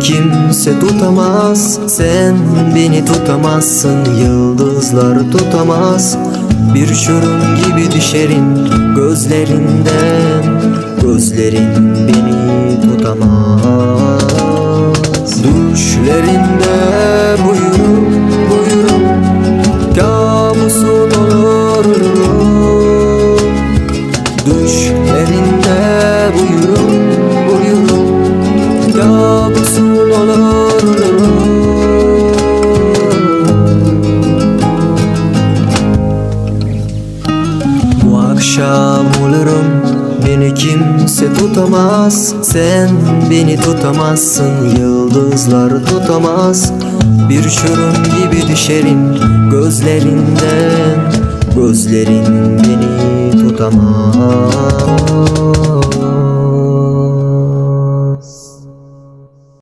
kimse tutamaz. Sen beni tutamazsın Yıldızlar tutamaz. Bir şurun gibi düşerim Gözlerinden. Gözlerin beni tutamaz. Düşlerinde buyurun buyurun Kabusun olurum Düşlerinde buyurun akşam Beni kimse tutamaz. Sen beni tutamazsın Yıldızlar tutamaz. Bir şurun gibi düşerim Gözlerinden. Gözlerin beni tutamaz